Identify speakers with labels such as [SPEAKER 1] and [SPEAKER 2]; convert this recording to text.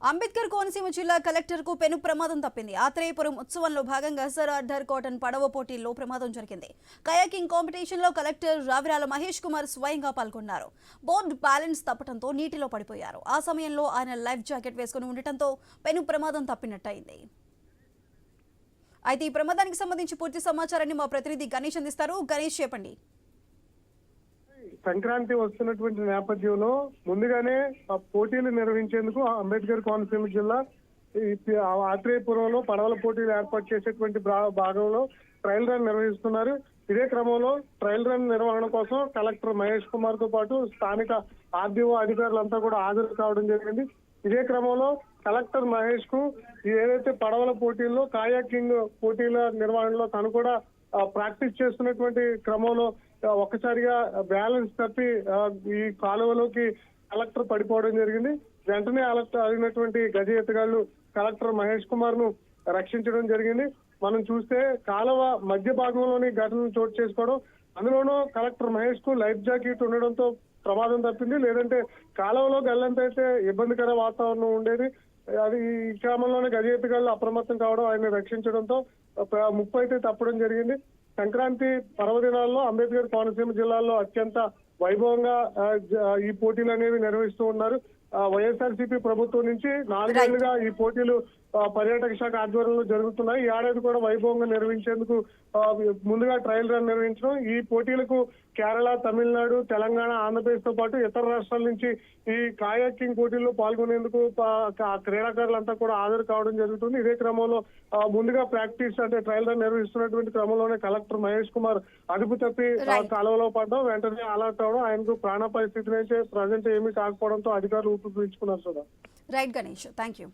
[SPEAKER 1] అంబేద్కర్ కోనసీమ జిల్లా కలెక్టర్కు పెను ప్రమాదం తప్పింది. ఆత్రేయపురం ఉత్సవంలో భాగంగా సర్ ఆర్థర్ కాటన్ పడవ పోటీల్లో ప్రమాదం జరిగింది. కయాకింగ్ కాంపిటీషన్లో కలెక్టర్ రావిరాల మహేష్ కుమార్ స్వయంగా పాల్గొన్నారు. బోర్డు బ్యాలెన్స్ తప్పడంతో నీటిలో పడిపోయారు. ఆ సమయంలో ఆయన లైఫ్ జాకెట్ వేసుకుని ఉండటంతో పెను ప్రమాదం తప్పినట్టయింది. అయితే ఈ ప్రమాదానికి సంబంధించి పూర్తి సమాచారాన్ని మా ప్రతినిధి గణేష్ అందిస్తారు. గణేష్ చెప్పండి.
[SPEAKER 2] సంక్రాంతి వస్తున్నటువంటి నేపథ్యంలో ముందుగానే ఆ పోటీలు నిర్వహించేందుకు అంబేద్కర్ కోనసీమ జిల్లా ఈ ఆ ఆత్రేయపురంలో పడవల పోటీలు ఏర్పాటు చేసేటువంటి భాగంలో ట్రయల్ రన్ నిర్వహిస్తున్నారు. ఇదే క్రమంలో ట్రయల్ రన్ నిర్వహణ కోసం కలెక్టర్ మహేష్ కుమార్తో పాటు స్థానిక ఆర్డీఓ అధికారులంతా కూడా హాజరు కావడం జరిగింది. ఇదే క్రమంలో కలెక్టర్ మహేష్కు ఏదైతే పడవల పోటీల్లో కాయాకింగ్ పోటీల నిర్వహణలో తను కూడా ప్రాక్టీస్ చేస్తున్నటువంటి క్రమంలో ఒక్కసారిగా బ్యాలెన్స్ తప్పి ఆ, ఈ కాలువలోకి కలెక్టర్ పడిపోవడం జరిగింది. వెంటనే కలెక్టర్ అయినటువంటి గజ ఎత్తుగాళ్ళు కలెక్టర్ మహేష్ కుమార్ను రక్షించడం జరిగింది. మనం చూస్తే కాలువ మధ్య భాగంలోని ఘటన చోటు చేసుకోవడం అందులోనూ కలెక్టర్ మహేష్కు లైఫ్ జాకెట్ ఉండడంతో ప్రమాదం తప్పింది. లేదంటే కాలువలో గల్లంత అయితే ఇబ్బందికర వాతావరణం ఉండేది. అది ఈ క్రమంలోనే గజ ఎత్తుగాళ్ళు అప్రమత్తం కావడం ఆయన రక్షించడంతో ముప్పు అయితే తప్పడం జరిగింది. సంక్రాంతి పర్వదినాల్లో అంబేద్కర్ కోనసీమ జిల్లాలో అత్యంత వైభవంగా ఈ పోటీలు అనేవి నిర్వహిస్తూ ఉన్నారు. వైఎస్ఆర్సీపీ ప్రభుత్వం నుంచి నాలుగేళ్ళుగా ఈ పోటీలు పర్యాటక శాఖ ఆధ్వర్యంలో జరుగుతున్నాయి. ఈ ఏడాది కూడా వైభవంగా నిర్వహించేందుకు ముందుగా ట్రయల్ రన్ నిర్వహించడం ఈ పోటీలకు కేరళ తమిళనాడు తెలంగాణ ఆంధ్రప్రదేశ్తో పాటు ఇతర రాష్ట్రాల నుంచి ఈ కాయాకింగ్ పోటీల్లో పాల్గొనేందుకు క్రీడాకారులంతా కూడా హాజరు కావడం జరుగుతుంది. ఇదే క్రమంలో ముందుగా ప్రాక్టీస్ అంటే ట్రయల్ రన్ నిర్వహిస్తున్నటువంటి క్రమంలోనే కలెక్టర్ మహేష్ కుమార్ అదుపు తప్పి. కాలువలో పడడం వెంటనే అలర్ట్ రావడం ఆయనకు ప్రాణ పరిస్థితి నుంచి ప్రజెంట్ ఏమీ కాకపోవడంతో అధికారులు ఊపిరి పీల్చుకున్నారు Sudha
[SPEAKER 1] right Ganesh thank you